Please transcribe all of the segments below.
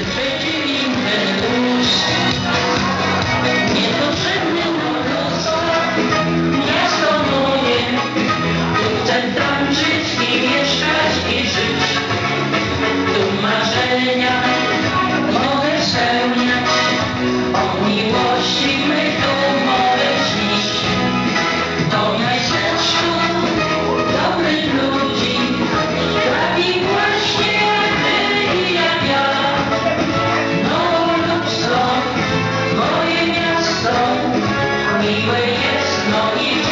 in favor. no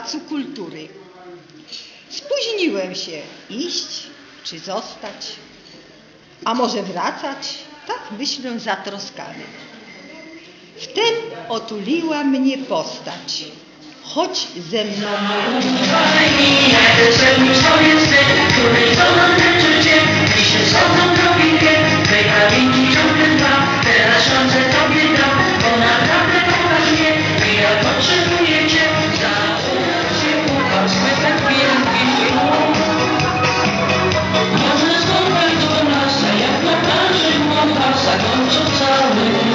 Pałacu Kultury. Spóźniłem się. Iść czy zostać? A może wracać? Tak myślę zatroskany. Wtem otuliła mnie postać. Chodź ze mną, mój. Darling